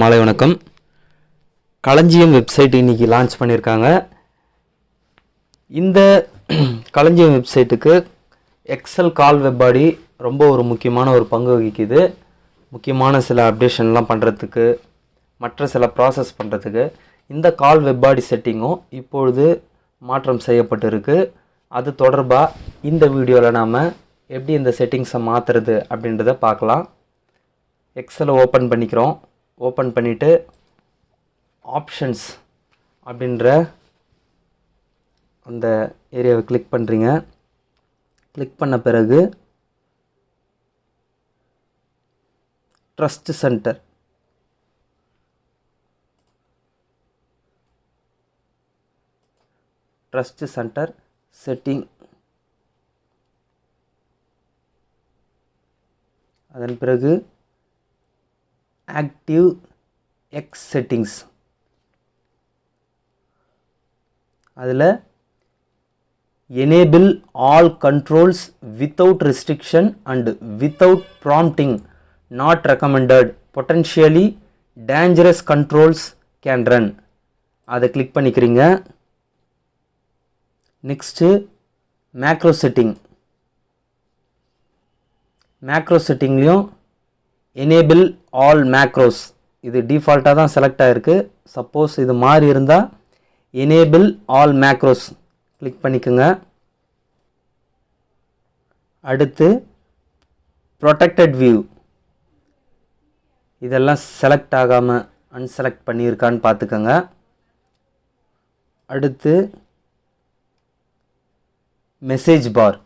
மாலை வணக்கம். களஞ்சியம் வெப்சைட் இன்றைக்கி லான்ச் பண்ணியிருக்காங்க. இந்த களஞ்சியம் வெப்சைட்டுக்கு எக்ஸல் கால் வெப்பாடி ரொம்ப ஒரு முக்கியமான ஒரு பங்கு வகிக்குது. முக்கியமான சில அப்டேஷன்லாம் பண்ணுறதுக்கு மற்ற சில ப்ராசஸ் பண்ணுறதுக்கு இந்த கால் வெப்பாடி செட்டிங்கும் இப்பொழுது மாற்றம் செய்யப்பட்டிருக்கு. அது தொடர்பாக இந்த வீடியோவில் நாம் எப்படி இந்த செட்டிங்ஸை மாற்றுறது அப்படின்றத பார்க்கலாம். எக்ஸலை ஓப்பன் பண்ணிக்கிறோம். ஓப்பன் பண்ணிவிட்டு ஆப்ஷன்ஸ் அப்படின்ற அந்த ஏரியாவை கிளிக் பண்ணுறீங்க கிளிக் பண்ண பிறகு trust center trust center setting அதன் பிறகு ஆக்டிவ் எக்ஸ் செட்டிங்ஸ் அதில் enable all controls without restriction and without prompting not recommended potentially dangerous controls can run அதை கிளிக் பண்ணிக்கிறீங்க. நெக்ஸ்ட்டு மேக்ரோ செட்டிங் மேக்ரோ செட்டிங்லேயும் எனேபிள் ஆல் மேக்ரோஸ் இது டிஃபால்ட்டாக தான் select ஆகிருக்கு சப்போஸ் இது மாறி இருந்தால் எனேபிள் ஆல் மேக்ரோஸ் கிளிக் பண்ணிக்கோங்க. அடுத்து ப்ரொடெக்டட் வியூ இதெல்லாம் செலக்ட் ஆகாமல் அன்செலக்ட் பண்ணியிருக்கான்னு பார்த்துக்கோங்க. அடுத்து மெசேஜ் பார்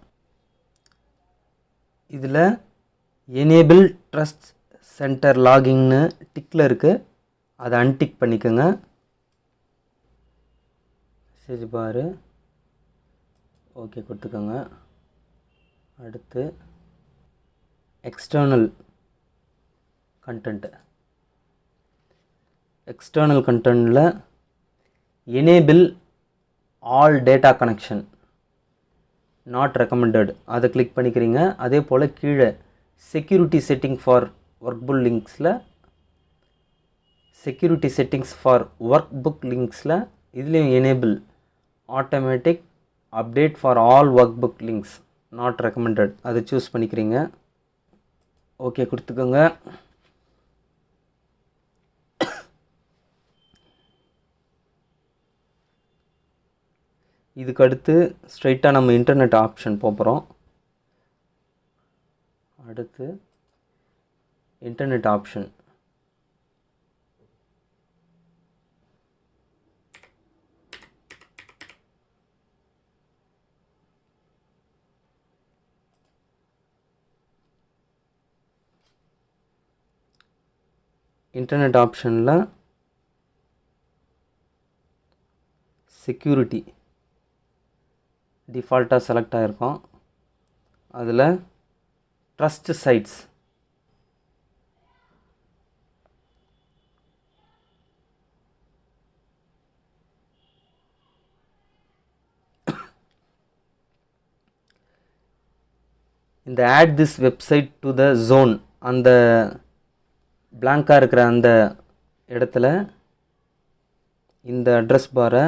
இதில் எனேபிள் ட்ரஸ்ட் சென்டர் லாகிங்னு டிக்கில் இருக்குது அதை அன்டிக் பண்ணிக்கோங்க. Message bar. ஓகே கொடுத்துக்கோங்க. அடுத்து external content external கண்டென்ட்டில் enable all data connection not recommended அதை கிளிக் பண்ணிக்கிறீங்க. அதே போல் கீழே security setting for workbook லிங்க்ஸில் security settings for workbook லிங்க்ஸில் இதுலேயும் enable automatic update for all workbook links not recommended அதை சூஸ் பண்ணிக்கிறீங்க. ஓகே கொடுத்துக்கோங்க. இதுக்கு அடுத்து ஸ்ட்ரைட்டாக நம்ம இன்டர்நெட் ஆப்ஷன் போகிறோம் அடுத்து இன்டர்நெட் ஆப்ஷன் இன்டர்நெட் ஆப்ஷனில் செக்யூரிட்டி டிஃபால்ட்டாக செலக்ட் ஆகிருக்கோம் அதில் ட்ரஸ்ட் சைட்ஸ் இந்த add this website to the zone அந்த பிளாங்காக இருக்கிற அந்த இடத்துல இந்த அட்ரஸ் பாரை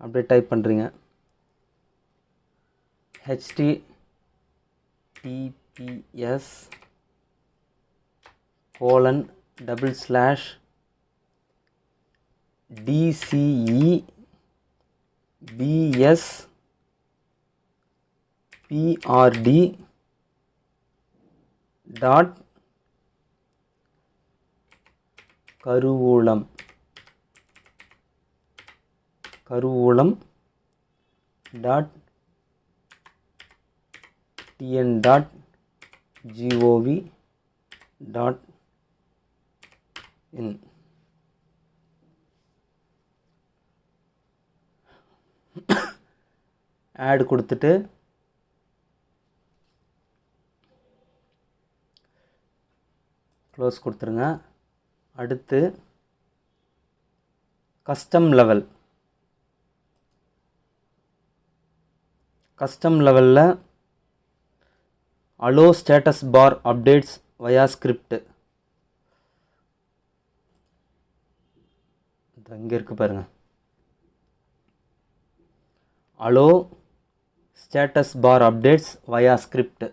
அப்படியே டைப் பண்ணுறீங்க HT HTTPS colon double slash TCE PS PRT dot கருவூலம். கருவூலம் dot TN dot G O V dot IN add கொடுத்துட்டு க்ளோஸ் கொடுத்துருங்க. அடுத்து கஸ்டம் லெவல் கஸ்டம் லெவலில் allow status bar updates via script இந்த இங்கே இருக்குது பாருங்கள் allow status bar updates via script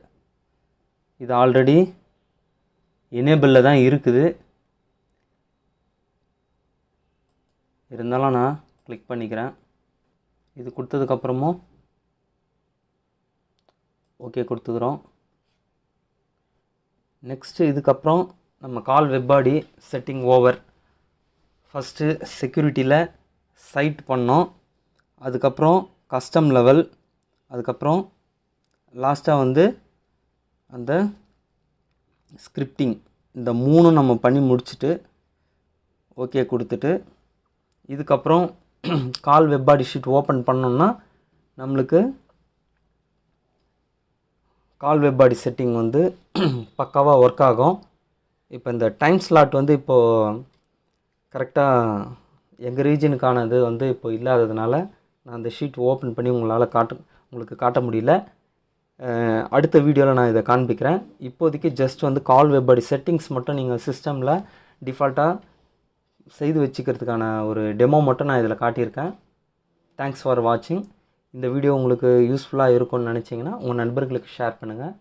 இது already எனேபிளில் தான் இருக்குது. இருந்தாலும் நான் கிளிக் பண்ணிக்கிறேன். இது கொடுத்ததுக்கப்புறமும் ஓகே கொடுத்துக்குறோம். நெக்ஸ்ட்டு இதுக்கப்புறம் நம்ம கால் வெப்பாடி செட்டிங் ஓவர் ஃபஸ்ட்டு செக்யூரிட்டியில் சைட் பண்ணோம். அதுக்கப்புறம் கஸ்டம் லெவல் அதுக்கப்புறம் லாஸ்ட்டாக வந்து அந்த ஸ்கிரிப்டிங் இந்த மூணும் நம்ம பண்ணி முடிச்சுட்டு ஓகே கொடுத்துட்டு இதுக்கப்புறம் கால் வெப்பாடி ஷீட் ஓப்பன் பண்ணோம்னா நம்மளுக்கு கால் வெப்பாடி செட்டிங் வந்து பக்காவாக ஒர்க் ஆகும். இப்போ இந்த டைம் ஸ்லாட் வந்து இப்போது கரெக்டாக எங்கள் ரீஜனுக்கானது வந்து இப்போ இல்லாததுனால நான் அந்த ஷீட் ஓப்பன் பண்ணி உங்களால் காட்ட உங்களுக்கு காட்ட முடியல. அடுத்த வீடியோவில் நான் இதை காண்பிக்கிறேன். இப்போதைக்கு ஜஸ்ட் வந்து கால் வெப்பாடி செட்டிங்ஸ் மட்டும் நீங்கள் சிஸ்டமில் டிஃபால்ட்டாக செய்து வச்சுக்கிறதுக்கான ஒரு டெமோ மட்டும் நான் இதில் காட்டியிருக்கேன். தேங்க்ஸ் ஃபார் வாட்சிங் இந்த வீடியோ உங்களுக்கு யூஸ்ஃபுல்லாக இருக்கும்னு நினச்சிங்கன்னா உங்கள் நண்பர்களுக்கு ஷேர் பண்ணுங்கள்